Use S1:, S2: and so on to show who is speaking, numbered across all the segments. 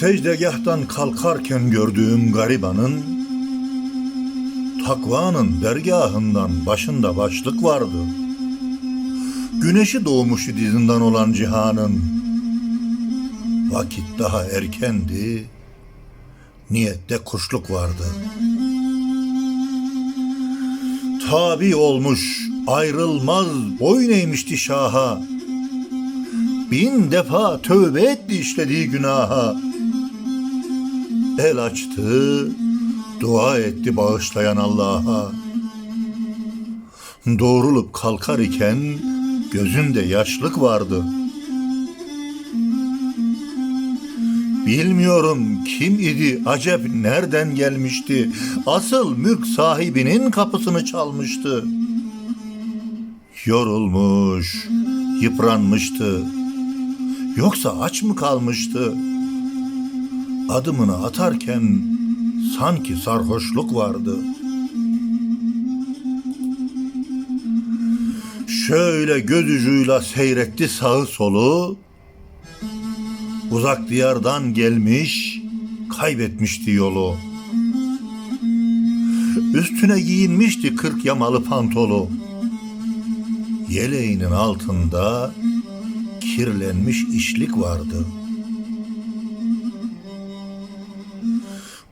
S1: Secdegahtan kalkarken gördüğüm garibanın takvanın dergahından başında başlık vardı. Güneşi doğmuştu dizinden olan cihanın. Vakit daha erkendi, niyette kuşluk vardı. Tabi olmuş, ayrılmaz boyun eğmişti şaha. Bin defa tövbe etti işlediği günaha. El açtı, dua etti bağışlayan Allah'a. Doğrulup kalkar iken gözünde yaşlık vardı. Bilmiyorum kim idi, acep nereden gelmişti. Asıl mülk sahibinin kapısını çalmıştı. Yorulmuş, yıpranmıştı. Yoksa aç mı kalmıştı? Adımını atarken sanki sarhoşluk vardı. Şöyle göz ucuyla seyretti sağı solu. Uzak diyardan gelmiş, kaybetmişti yolu. Üstüne giyinmişti kırk yamalı pantolu. Yeleğinin altında kirlenmiş işlik vardı.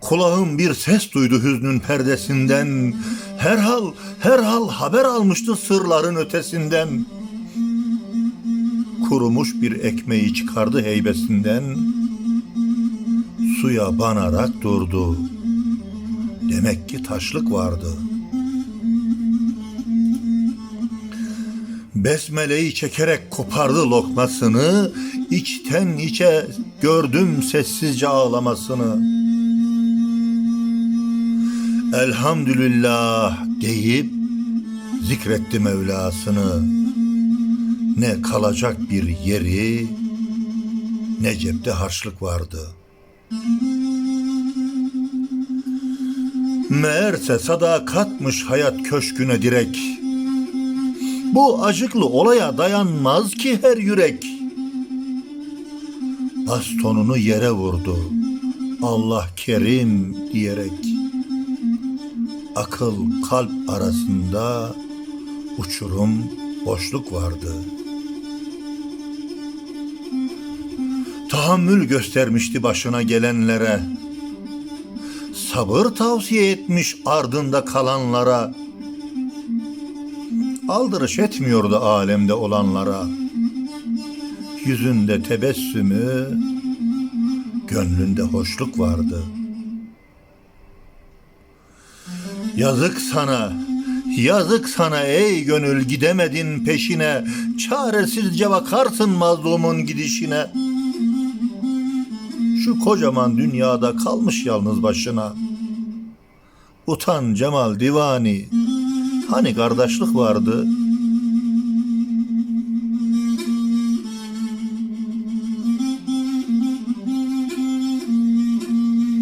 S1: Kulağım bir ses duydu hüznün perdesinden. Herhal, herhal haber almıştı sırların ötesinden. Kurumuş bir ekmeği çıkardı heybesinden. Suya banarak durdu. Demek ki taşlık vardı. Besmeleyi çekerek kopardı lokmasını, içten içe gördüm sessizce ağlamasını. Elhamdülillah deyip zikretti Mevlasını. Ne kalacak bir yeri, ne cepte harçlık vardı. Meğerse sadakatmış hayat köşküne direk. Bu acıklı olaya dayanmaz ki her yürek. Bastonunu yere vurdu. Allah kerim diyerek. Akıl kalp arasında uçurum boşluk vardı. Tahammül göstermişti başına gelenlere. Sabır tavsiye etmiş ardında kalanlara. Aldırış etmiyordu alemde olanlara. Yüzünde tebessümü, gönlünde hoşluk vardı. Yazık sana, yazık sana ey gönül gidemedin peşine, çaresizce bakarsın mazlumun gidişine. Şu kocaman dünyada kalmış yalnız başına. Utan Cemal Divani, hani kardeşlik vardı,